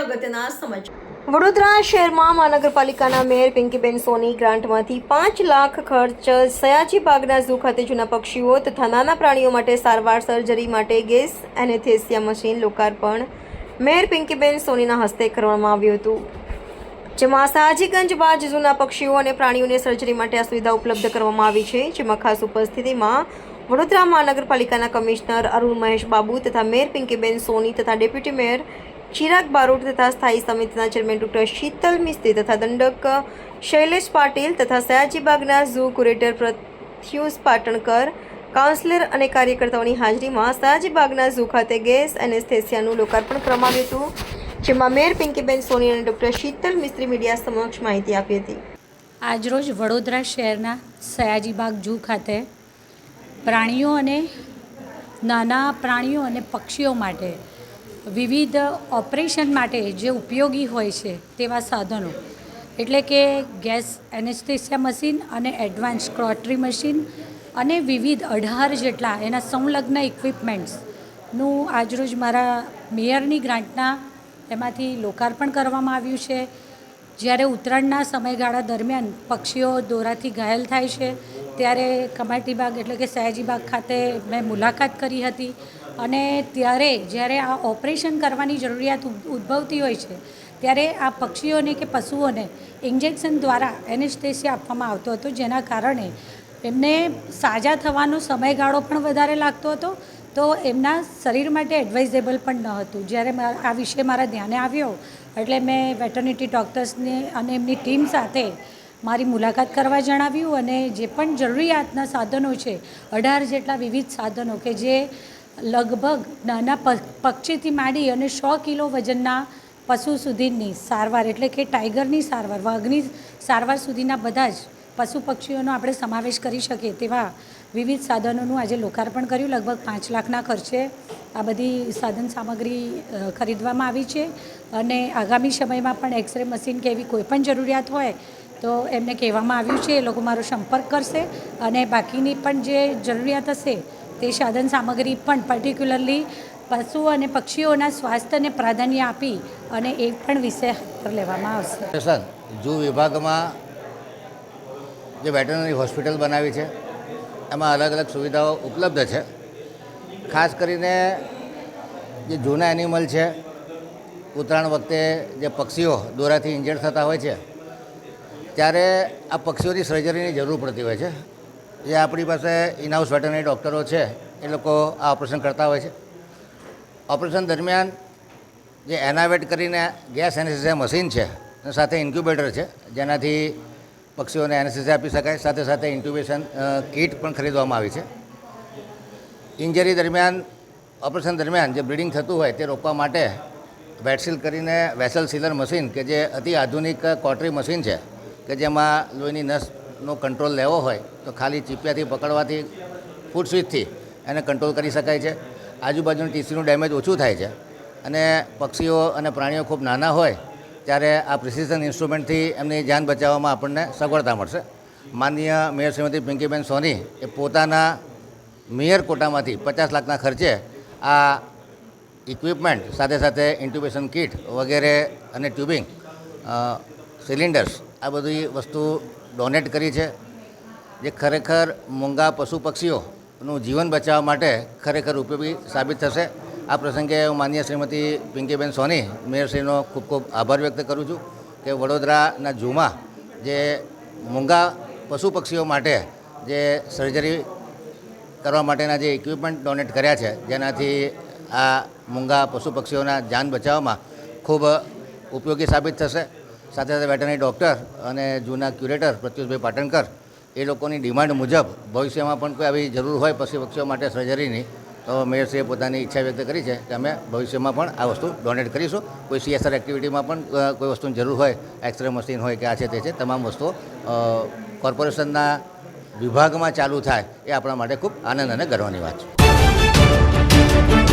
અગત્યના સમાચાર. વડોદરા શહેરમાં મહાનગરપાલિકાના મેયર પિંકીબેન સોની ગ્રાન્ટમાંથી પાંચ લાખ ખર્ચ સયાજી બાગના ઝૂ ખાતે જૂના પક્ષીઓ તથા નાના પ્રાણીઓ માટે સારવાર સર્જરી માટે ગેસ એનેથેસિયા મશીન લોકાર્પણ મેયર પિંકીબેન સોનીના હસ્તે કરવામાં આવ્યું હતું. જેમાં સાહજીગંજ બાજ જૂના પક્ષીઓ અને પ્રાણીઓને સર્જરી માટે આ સુવિધા ઉપલબ્ધ કરવામાં આવી છે, જેમાં ખાસ ઉપસ્થિતિમાં વડોદરા મહાનગરપાલિકાના કમિશનર અરુણ મહેશ બાબુ તથા મેયર પિંકીબેન સોની તથા ડેપ્યુટી મેયર ચિરાગ બારોટ તથા સ્થાયી સમિતિના ચેરમેન ડોક્ટર શીતલ મિસ્ત્રી તથા દંડક શૈલેષ પાટીલ તથા સયાજીબાગના ઝૂ કુરેટર પ્રથ્યુષ પાટણકર, કાઉન્સિલર અને કાર્યકર્તાઓની હાજરીમાં સયાજીબાગના ઝૂ ખાતે ગેસ એનેસ્થેસિયાનું લોકાર્પણ કરવામાં આવ્યું હતું, જેમાં મેયર પિંકીબેન સોની અને ડૉક્ટર શીતલ મિસ્ત્રી મીડિયા સમક્ષ માહિતી આપી હતી. આજરોજ વડોદરા શહેરના સયાજીબાગ ઝૂ ખાતે પ્રાણીઓ અને નાના પ્રાણીઓ અને પક્ષીઓ માટે વિવિધ ઓપરેશન માટે જે ઉપયોગી હોય છે તેવા સાધનો. એટલે કે ગેસ એનેસ્થેસિયા મશીન અને એડવાન્સ ક્રોટરી મશીન અને વિવિધ અઢાર જેટલા એના સંલગ્ન ઇક્વિપમેન્ટ્સનું આજરોજ મારા મેયરની ગ્રાન્ટના એમાંથી લોકાર્પણ કરવામાં આવ્યું છે. જ્યારે ઉત્તરાયણના સમયગાળા દરમિયાન પક્ષીઓ દોરાથી ઘાયલ થાય છે ત્યારે કમાટી બાગ એટલે કે સયાજી બાગ ખાતે મેં મુલાકાત કરી હતી અને ત્યારે જ્યારે આ ઓપરેશન કરવાની જરૂરિયાત ઉદ- ઉદ્ભવતી હોય છે, ત્યારે આ પક્ષીઓને કે પશુઓને ઇન્જેક્શન દ્વારા એનેસ્થેસિયા આપવામાં આવતો હતો, જેના કારણે એમને સાજા થવાનો સમયગાળો પણ વધારે લાગતો હતો, તો એમના શરીર માટે એડવાઇઝેબલ પણ ન હતું. જ્યારે આ વિષય મારા ધ્યાને આવ્યો, એટલે મેં વેટર્નિટી ડૉક્ટર્સને અને એમની ટીમ સાથે મારી મુલાકાત કરવા જણાવ્યું અને જે પણ જરૂરિયાતના સાધનો છે, અઢાર જેટલા વિવિધ સાધનો કે જે લગભગ નાના પક્ષીથી માંડી અને સો કિલો વજનના પશુ સુધીની સારવાર એટલે કે ટાઈગરની સારવાર, વાઘની સારવાર સુધીના બધા જ પશુ પક્ષીઓનો આપણે સમાવેશ કરી શકીએ તેવા વિવિધ સાધનોનું આજે લોકાર્પણ કર્યું. લગભગ પાંચ લાખના ખર્ચે આ બધી સાધન સામગ્રી ખરીદવામાં આવી છે અને આગામી સમયમાં પણ એક્સરે મશીન કે એવી કોઈ પણ જરૂરિયાત હોય તો એમને કહેવામાં આવ્યું છે, એ લોકો મારો સંપર્ક કરશે અને બાકીની પણ જે જરૂરિયાત હશે, તે સાધન સામગ્રી પણ પર્ટિક્યુલરલી પશુઓ અને પક્ષીઓના સ્વાસ્થ્યને પ્રાધાન્ય આપી અને એ પણ વિષય પર લેવામાં આવશે. સર, જૂ વિભાગમાં જે વેટરનરી હોસ્પિટલ બનાવી છે, એમાં અલગ અલગ સુવિધાઓ ઉપલબ્ધ છે. ખાસ કરીને જે જૂના એનિમલ છે ઉત્તરાયણ વખતે જે પક્ષીઓ દોરાથી ઇન્જર્ડ થતા હોય છે ત્યારે આ પક્ષીઓની સર્જરીની જરૂર પડતી હોય છે. જે આપણી પાસે ઇનહાઉસ વેટરનરી ડૉક્ટરો છે, એ લોકો આ ઓપરેશન કરતા હોય છે. ઓપરેશન દરમિયાન જે એનાવેટ કરીને ગેસ એનેસ્થેસિયા મશીન છે, અને સાથે ઇન્ક્યુબેટર છે, જેનાથી પક્ષીઓને એનેસ્થેસિયા આપી શકાય. સાથે સાથે ઇન્ક્યુબેશન કીટ પણ ખરીદવામાં આવી છે. ઇન્જરી દરમિયાન ઓપરેશન દરમિયાન જે બ્લીડિંગ થતું હોય તે રોકવા માટે વેટસીલ કરીને વેસલ સીલર મશીન કે જે અતિ આધુનિક કોટરી મશીન છે કે જેમાં લોહીની નસનો કંટ્રોલ લેવો હોય તો ખાલી ચીપિયાથી પકડવાથી ફૂટ સ્વીચથી એને કંટ્રોલ કરી શકાય છે. આજુબાજુનું ટીસ્યુનું ડેમેજ ઓછું થાય છે. અને પક્ષીઓ અને પ્રાણીઓ ખૂબ નાના હોય ત્યારે આ પ્રિસિઝન ઇન્સ્ટ્રુમેન્ટથી એમની જાન બચાવવામાં આપણને સગવડતા મળશે. માનનીય મેયર શ્રીમતી પિંકીબેન સોની એ પોતાના મેયર કોટામાંથી પચાસ લાખના ખર્ચે આ ઇક્વિપમેન્ટ સાથે સાથે ઇન્ટ્યુબેશન કિટ વગેરે અને ટ્યુબિંગ સિલિન્ડર્સ આ બધી વસ્તુ ડોનેટ કરી છે, જે ખરેખર મોંઘા પશુ પક્ષીઓનું જીવન બચાવવા માટે ખરેખર ઉપયોગી સાબિત થશે. આ પ્રસંગે હું માનીય શ્રીમતી પિંકીબેન સોની, મેયરશ્રીનો ખૂબ ખૂબ આભાર વ્યક્ત કરું છું કે વડોદરાના ઝૂમાં જે મોંઘા પશુ પક્ષીઓ માટે જે સર્જરી કરવા માટેના જે ઇક્વિપમેન્ટ ડોનેટ કર્યા છે, જેનાથી આ મૂંગા પશુ પક્ષીઓના જાન બચાવવામાં ખૂબ ઉપયોગી સાબિત થશે. સાથે સાથે વેટરનરી ડૉક્ટર અને જૂના ક્યુરેટર પ્રત્યુષભાઈ પાટણકર, એ લોકોની ડિમાન્ડ મુજબ ભવિષ્યમાં પણ કોઈ આવી જરૂર હોય પશુ પક્ષીઓ માટે સર્જરીની તો મેયરશ્રીએ પોતાની ઈચ્છા વ્યક્ત કરી છે કે અમે ભવિષ્યમાં પણ આ વસ્તુ ડોનેટ કરીશું. કોઈ સીએસઆર એક્ટિવિટીમાં પણ કોઈ વસ્તુની જરૂર હોય એક્સરે મશીન હોય કે આ છે તે છે, તમામ વસ્તુઓ કોર્પોરેશનના વિભાગમાં ચાલુ થાય, એ આપણા માટે ખૂબ આનંદ અને ગર્વની વાત છે.